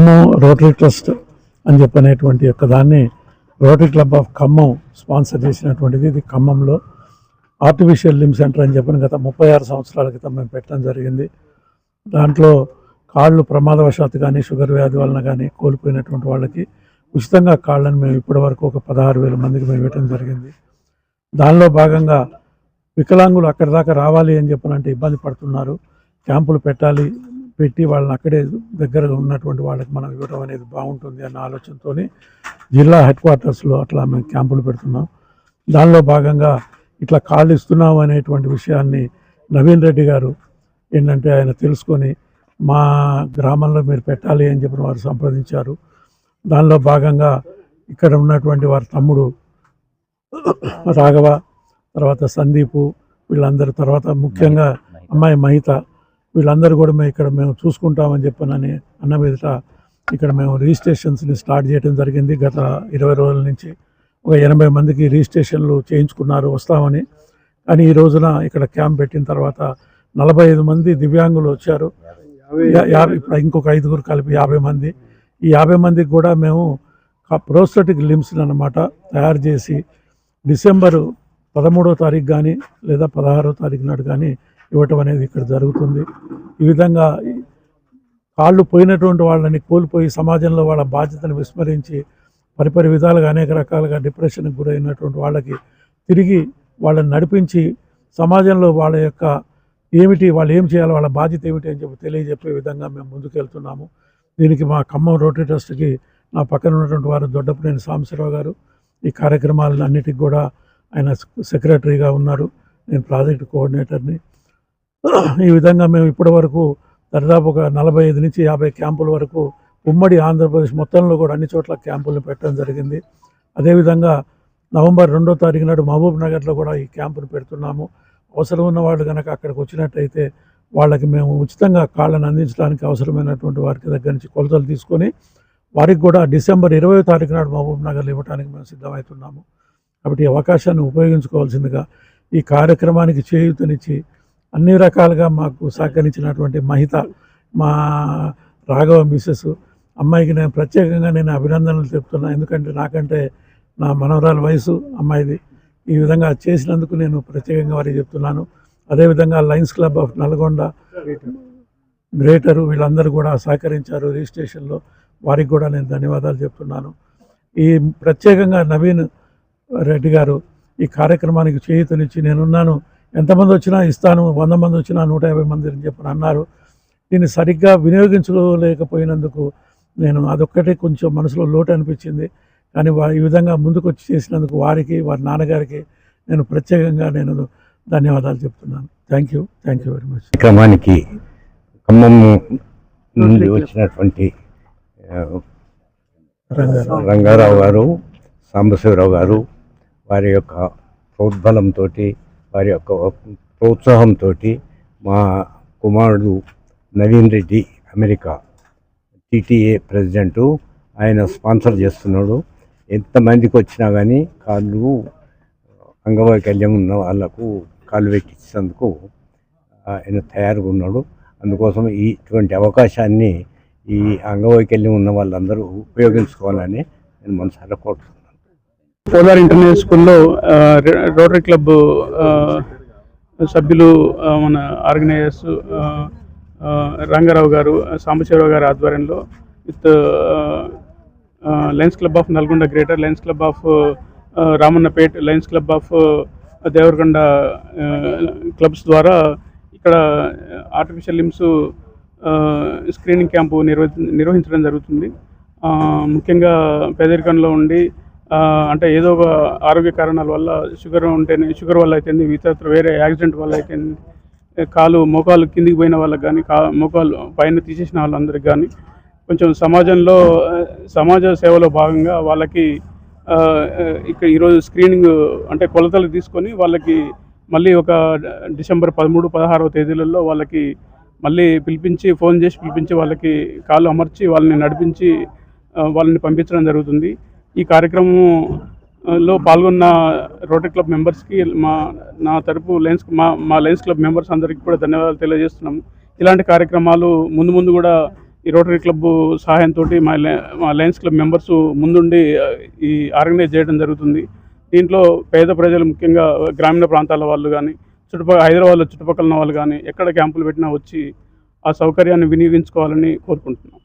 Khammam rotary trust అని చెప్పనేటువంటి యొక్క దాన్ని Rotary club of Khammam sponsor చేసినటువంటిది. ఇది ఖమ్మంలో ఆర్టిఫిషియల్ లిమ్ సెంటర్ అని చెప్పిన గత ముప్పై ఆరు సంవత్సరాల క్రితం మేము పెట్టడం జరిగింది. దాంట్లో కాళ్ళు ప్రమాదవశాత్తు కానీ షుగర్ వ్యాధి వలన కానీ కోల్పోయినటువంటి వాళ్ళకి ఉచితంగా కాళ్ళని మేము ఇప్పటివరకు ఒక పదహారు వేల మందికి మేము ఇవ్వటం జరిగింది. దానిలో భాగంగా వికలాంగులు అక్కడి దాకా రావాలి అని చెప్పనంటే ఇబ్బంది పడుతున్నారు. క్యాంపులు పెట్టాలి పెట్టి వాళ్ళని అక్కడే దగ్గరగా ఉన్నటువంటి వాళ్ళకి మనం ఇవ్వడం అనేది బాగుంటుంది అన్న ఆలోచనతో జిల్లా హెడ్ క్వార్టర్స్లో అట్లా మేము క్యాంపులు పెడుతున్నాం. దానిలో భాగంగా ఇట్లా కాళ్ళు ఇస్తున్నాం అనేటువంటి విషయాన్ని నవీన్ రెడ్డి గారు ఏంటంటే ఆయన తెలుసుకొని మా గ్రామంలో మీరు పెట్టాలి అని చెప్పిన వారు సంప్రదించారు. దానిలో భాగంగా ఇక్కడ ఉన్నటువంటి వారి తమ్ముడు రాఘవ తర్వాత సందీపు వీళ్ళందరి తర్వాత ముఖ్యంగా అమ్మాయి మహిత వీళ్ళందరూ కూడా మేము ఇక్కడ మేము చూసుకుంటామని చెప్పనని అన్న మీదట ఇక్కడ మేము రిజిస్ట్రేషన్స్ని స్టార్ట్ చేయడం జరిగింది. గత ఇరవై రోజుల నుంచి ఒక ఎనభై మందికి రిజిస్ట్రేషన్లు చేయించుకున్నారు వస్తామని. కానీ ఈ రోజున ఇక్కడ క్యాంప్ పెట్టిన తర్వాత నలభై ఐదు మంది దివ్యాంగులు వచ్చారు. యాభై ఇప్పుడు ఇంకొక ఐదుగురు కలిపి యాభై మంది. ఈ యాభై మందికి కూడా మేము ప్రోస్థెటిక్ లిమ్స్ అన్నమాట తయారు చేసి డిసెంబరు పదమూడో తారీఖు కానీ లేదా పదహారో తారీఖు నాడు కానీ ఇవ్వటం అనేది ఇక్కడ జరుగుతుంది. ఈ విధంగా కాళ్ళు పోయినటువంటి వాళ్ళని కోల్పోయి సమాజంలో వాళ్ళ బాధ్యతను విస్మరించి పరిపరి విధాలుగా అనేక రకాలుగా డిప్రెషన్కి గురైనటువంటి వాళ్ళకి తిరిగి వాళ్ళని నడిపించి సమాజంలో వాళ్ళ యొక్క ఏమిటి వాళ్ళు ఏం చేయాలి వాళ్ళ బాధ్యత ఏమిటి అని చెప్పి తెలియజెప్పే విధంగా మేము ముందుకెళ్తున్నాము. దీనికి మా ఖమ్మం రోటరీ ట్రస్ట్కి నా పక్కన ఉన్నటువంటి వారు దొడ్డపనేని సాంబశివరావు గారు. ఈ కార్యక్రమాలన్నిటికి కూడా ఆయన సెక్రటరీగా ఉన్నారు. నేను ప్రాజెక్ట్ కోఆర్డినేటర్ని. ఈ విధంగా మేము ఇప్పటి వరకు దాదాపు ఒక నలభై ఐదు నుంచి యాభై క్యాంపుల వరకు ఉమ్మడి ఆంధ్రప్రదేశ్ మొత్తంలో కూడా అన్ని చోట్ల క్యాంపులు పెట్టడం జరిగింది. అదేవిధంగా నవంబర్ రెండో తారీఖు నాడు మహబూబ్ నగర్లో కూడా ఈ క్యాంపును పెడుతున్నాము. అవసరం ఉన్న వాళ్ళు కనుక అక్కడికి వచ్చినట్టయితే వాళ్ళకి మేము ఉచితంగా కాళ్ళను అందించడానికి అవసరమైనటువంటి వారికి దగ్గర నుంచి కొలతలు తీసుకొని వారికి కూడా డిసెంబర్ ఇరవై తారీఖు నాడు మహబూబ్ నగర్లో ఇవ్వడానికి మేము సిద్ధమవుతున్నాము. కాబట్టి ఈ అవకాశాన్ని ఉపయోగించుకోవాల్సిందిగా ఈ కార్యక్రమానికి చేయూతనిచ్చి అన్ని రకాలుగా మాకు సహకరించినటువంటి మహిత మా రాఘవ మిస్సెస్. అమ్మాయికి నేను ప్రత్యేకంగా నేను అభినందనలు చెప్తున్నా ఎందుకంటే నాకంటే నా మనవరాల వయసు అమ్మాయిది. ఈ విధంగా చేసినందుకు నేను ప్రత్యేకంగా వారికి చెప్తున్నాను. అదేవిధంగా Lions club of Nalgonda greater వీళ్ళందరూ కూడా సహకరించారు రిజిస్ట్రేషన్లో. వారికి కూడా నేను ధన్యవాదాలు చెప్తున్నాను. ఈ ప్రత్యేకంగా నవీన్ రెడ్డి గారు ఈ కార్యక్రమానికి చేయూతనిచ్చి నేనున్నాను. ఎంతమంది వచ్చినా ఇస్తాను వంద మంది వచ్చినా నూట యాభై మంది అని చెప్పి అన్నారు. దీన్ని సరిగ్గా వినియోగించుకోలేకపోయినందుకు నేను అదొక్కటే కొంచెం మనసులో లోటు అనిపించింది. కానీ వా ఈ విధంగా ముందుకు వచ్చి చేసినందుకు వారికి వారి నాన్నగారికి నేను ప్రత్యేకంగా నేను ధన్యవాదాలు చెప్తున్నాను. Thank you thank you very much. Khammam నుండి వచ్చినటువంటి రంగారావు. గారు సాంబశివరావు గారు వారి యొక్క ప్రోద్బలంతో వారి యొక్క ప్రోత్సాహంతో మా కుమారుడు Naveen Reddy America TTA president ఆయన స్పాన్సర్ చేస్తున్నాడు. ఎంతమందికి వచ్చినా కానీ కాళ్ళు అంగవైకల్యం ఉన్న వాళ్ళకు కాళ్ళు వెక్కించేందుకు ఆయన తయారుగా ఉన్నాడు. అందుకోసం ఇటువంటి అవకాశాన్ని ఈ అంగవైకల్యం ఉన్న వాళ్ళందరూ ఉపయోగించుకోవాలని నేను మనసారా కోరుతున్నాను. పోలార్ ఇంటర్నేషనల్ స్కూల్లో రోటరీ క్లబ్ సభ్యులు మన ఆర్గనైజర్స్ రంగారావు గారు సాంబశివరావు గారి ఆధ్వర్యంలో with Lions club of Nalgonda greater Lions club of Ramannapet Lions club of Devarakonda clubs ద్వారా ఇక్కడ ఆర్టిఫిషియల్ లిమ్స్ స్క్రీనింగ్ క్యాంపు నిర్వహించడం జరుగుతుంది. ముఖ్యంగా పేదరికంలో ఉండి అంటే ఏదో ఒక ఆరోగ్య కారణాల వల్ల షుగర్ ఉంటేనే షుగర్ వల్ల అయితే ఇతరత్ర వేరే యాక్సిడెంట్ వల్ల అయితే కాలు మోకాలు కిందికి పోయిన వాళ్ళకి కానీ కా మోకాలు పైన తీసేసిన వాళ్ళందరికి కానీ కొంచెం సమాజంలో సమాజ సేవలో భాగంగా వాళ్ళకి ఇక్కడ ఈరోజు స్క్రీనింగ్ అంటే కొలతలు తీసుకొని వాళ్ళకి మళ్ళీ ఒక డిసెంబర్ పదమూడు పదహారవ తేదీలలో వాళ్ళకి మళ్ళీ పిలిపించి ఫోన్ చేసి పిలిపించి వాళ్ళకి కాలు అమర్చి వాళ్ళని నడిపించి వాళ్ళని పంపించడం జరుగుతుంది. ఈ కార్యక్రమంలో పాల్గొన్న రోటరీ క్లబ్ మెంబర్స్కి మా నా తరపు లయన్స్ మా మా లయన్స్ క్లబ్ మెంబర్స్ అందరికీ కూడా ధన్యవాదాలు తెలియజేస్తున్నాం. ఇలాంటి కార్యక్రమాలు ముందు ముందు కూడా ఈ రోటరీ క్లబ్ సహాయంతో మా మా లయన్స్ క్లబ్ మెంబర్స్ ముందుండి ఈ ఆర్గనైజ్ చేయడం జరుగుతుంది. దీంట్లో పేద ప్రజలు ముఖ్యంగా గ్రామీణ ప్రాంతాల వాళ్ళు కానీ చుట్టుపక్కల హైదరాబాద్లో చుట్టుపక్కల ఉన్న వాళ్ళు కానీ ఎక్కడ క్యాంపులు పెట్టినా వచ్చి ఆ సౌకర్యాన్ని వినియోగించుకోవాలని కోరుకుంటున్నాం.